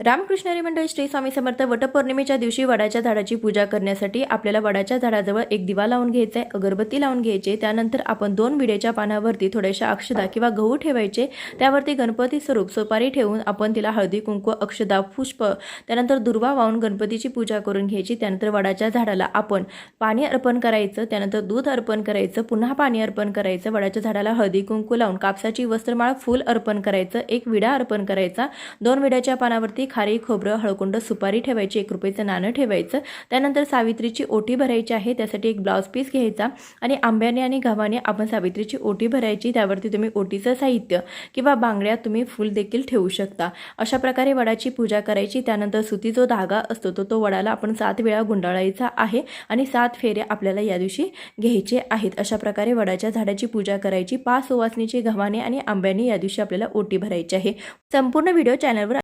रामकृष्णरी मंडळ श्री स्वामी समर्थ वटपौर्णिमेच्या दिवशी वडाच्या झाडाची पूजा करण्यासाठी आपल्याला वडाच्या झाडाजवळ एक दिवा लावून घ्यायचा आहे अगरबत्ती लावून घ्यायची त्यानंतर आपण दोन विड्याच्या पानावरती थोड्याशा अक्षदा किंवा गहू ठेवायचे. त्यावरती गणपती स्वरूप सुपारी ठेवून आपण तिला हळदी कुंकू अक्षदा पुष्प त्यानंतर दुर्वा वाहून गणपतीची पूजा करून घ्यायची. त्यानंतर वडाच्या झाडाला आपण पाणी अर्पण करायचं त्यानंतर दूध अर्पण करायचं पुन्हा पाणी अर्पण करायचं. वडाच्या झाडाला हळदी कुंकू लावून कापसाची वस्त्रमाळ फूल अर्पण करायचं एक विडा अर्पण करायचा. दोन विड्याच्या पानावरती खारी खोबरं हळकुंड सुपारी ठेवायची एक रुपयाचं नाणं ठेवायचं. त्यानंतर सावित्रीची ओटी भरायची आहे त्यासाठी एक ब्लाऊज पीस घ्यायचा. आणि आंब्याने आणि गव्हाने आपण सावित्रीची ओटी भरायची त्यावरती तुम्ही ओटीचं साहित्य किंवा बांगड्या तुम्ही फूल देखील ठेवू शकता. अशा प्रकारे वडाची पूजा करायची. त्यानंतर सुती जो धागा असतो तो तो वडाला आपण सात वेळा गुंडाळायचा आहे आणि सात फेऱ्या आपल्याला या दिवशी घ्यायचे आहेत. अशा प्रकारे वडाच्या झाडाची पूजा करायची. पाच सुवासनीची गव्हाने आणि आंब्याने या दिवशी आपल्याला ओटी भरायची आहे. संपूर्ण व्हिडिओ चॅनलवर